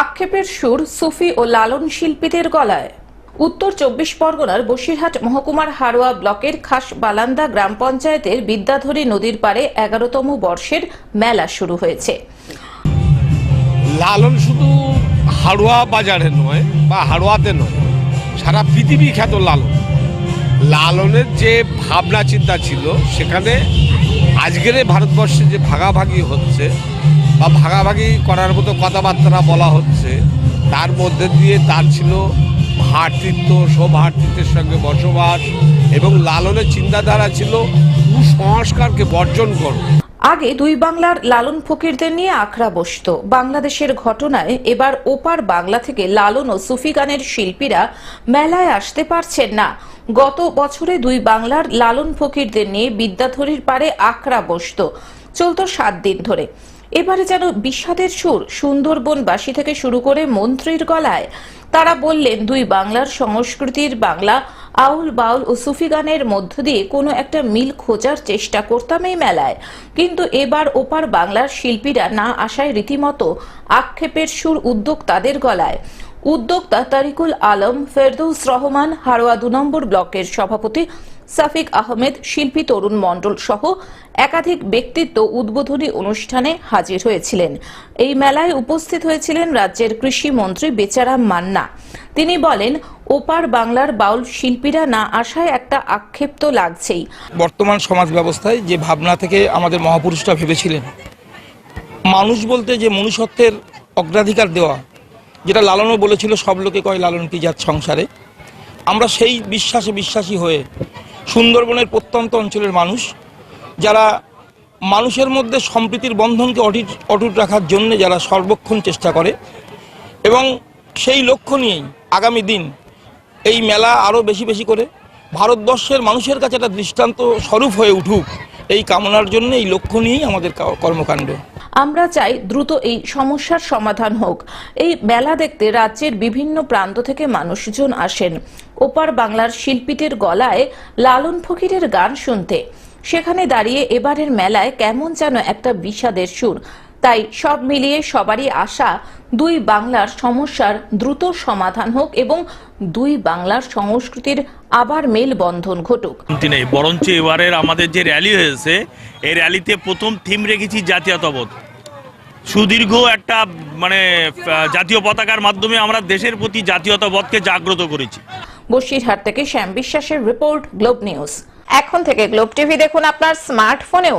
আক্ষেপের সুর সুফি ও লালন শিল্পীদের গলায়। উত্তর চব্বিশ পরগনার বসিরহাট মহকুমার হারোয়া ব্লকের খাস বালান্দা গ্রাম পঞ্চায়েতের বিদ্যাধরী নদীর পাড়ে এগারোতম বর্ষের মেলা শুরু হয়েছে। লালন শুধু হাড়ুয়া বাজারে নয় বা হাড়ুয়াতে নয়, সারা পৃথিবী খ্যাত লালন। লালনের যে ভাবনা চিন্তা ছিল, সেখানে আজকের ভারতবর্ষে যে ভাগাভাগি হচ্ছে বা ভাগাভাগি করার মতো কথাবার্তা বলা হচ্ছে, তার মধ্যে দিয়ে তার ছিল ভ্রাতৃত্ব সৌভ্রাতৃত্বের সঙ্গে বসবাস এবং লালনের চিন্তাধারা ছিল কুসংস্কারকে বর্জন করো। আগে দুই বাংলার লালন ফকিরদের নিয়ে আখড়া বসত। বাংলাদেশের ঘটনায় এবার ওপার বাংলা থেকে লালন ও সুফি গানের শিল্পীরা মেলায় আসতে পারছেন না। গত বছরে দুই বাংলার লালন ফকিরদের নিয়ে বিদ্যাধরীর পারে আখড়া বসত। চলত সাত দিন ধরে। এবারে যেন বিষাদের সুর সুন্দরবনবাসী থেকে শুরু করে মন্ত্রীর গলায়। তারা বললেন, দুই বাংলার সংস্কৃতির বাংলা আউল বাউল ও সুফি গানের মধ্য দিয়ে কোনো একটা মিল খোঁজার চেষ্টা করতাম এই মেলায়। কিন্তু এবার ওপার বাংলার শিল্পীরা না আসায় রীতিমতো আক্ষেপের সুর উদ্যোক্তাদের গলায়। উদ্যোক্তা তারিকুল আলম, ফেরদৌস রহমান, হারোয়া দু নম্বর ব্লকের সভাপতি সাফিক আহমেদ, শিল্পী তরুণ মণ্ডল সহ একাধিক ব্যক্তিত্ব উদ্বোধনী অনুষ্ঠানে হাজির হয়েছিলেন। এই মেলায় উপস্থিত হয়েছিলেন রাজ্যের কৃষি মন্ত্রী বেচারাম মান্না। তিনি বলেন, ওপার বাংলার বাউল শিল্পীরা না আসায় একটা আক্ষেপ তো লাগছেই। বর্তমান সমাজ ব্যবস্থায় যে ভাবনা থেকে আমাদের মহাপুরুষরা ভেবেছিলেন মানুষ বলতে যে মনুষ্যত্বের অগ্রাধিকার দেওয়া, যেটা লালনও বলেছিল, সব লোকে কয় লালন কি জাত সংসারে। আমরা সেই বিশ্বাসে বিশ্বাসী হয়ে সুন্দরবনের প্রত্যন্ত অঞ্চলের মানুষ, যারা মানুষের মধ্যে সম্প্রীতির বন্ধনকে অটিট, অটুট রাখার জন্য যারা সর্বক্ষণ চেষ্টা করে, এবং সেই লক্ষ্য নিয়েই আগামী দিন এই মেলা আরও বেশি বেশি করে ভারতবর্ষের মানুষের কাছে একটা দৃষ্টান্ত স্বরূপ হয়ে উঠুক, এই কামনার জন্য এই লক্ষ্য নিয়েই আমাদের কর্মকাণ্ড। আমরা চাই দ্রুত এই সমস্যার সমাধান হোক। এই মেলা দেখতে রাজ্যের বিভিন্ন প্রান্ত থেকে মানুষজন আসেন। ওপার বাংলার শিল্পীদের গলায় লালন ফকিরের গান শুনতে। সেখানে দাঁড়িয়ে এবারের মেলায় কেমন যেন একটা বিষাদের সুর। তাই সব মিলিয়ে সবারই আশা দুই বাংলার সমস্যার দ্রুত সমাধান হোক এবং দুই বাংলার সংস্কৃতির আবার মেলবন্ধন ঘটুক। নেই বরঞ্চ এবারের আমাদের যে র্যালি হয়েছে এই র্যালিতে প্রথম থিম রেখেছি জাতীয়তাবোধ। সুদীর্ঘ একটা মানে জাতীয় পতাকার মাধ্যমে আমরা দেশের প্রতি জাতীয়তাবোধকে জাগ্রত করেছি। বসিরহাট থেকে শ্যাম বিশ্বাসের রিপোর্ট গ্লোব নিউজ। এখন থেকে গ্লোব টিভি দেখুন আপনার স্মার্টফোনেও।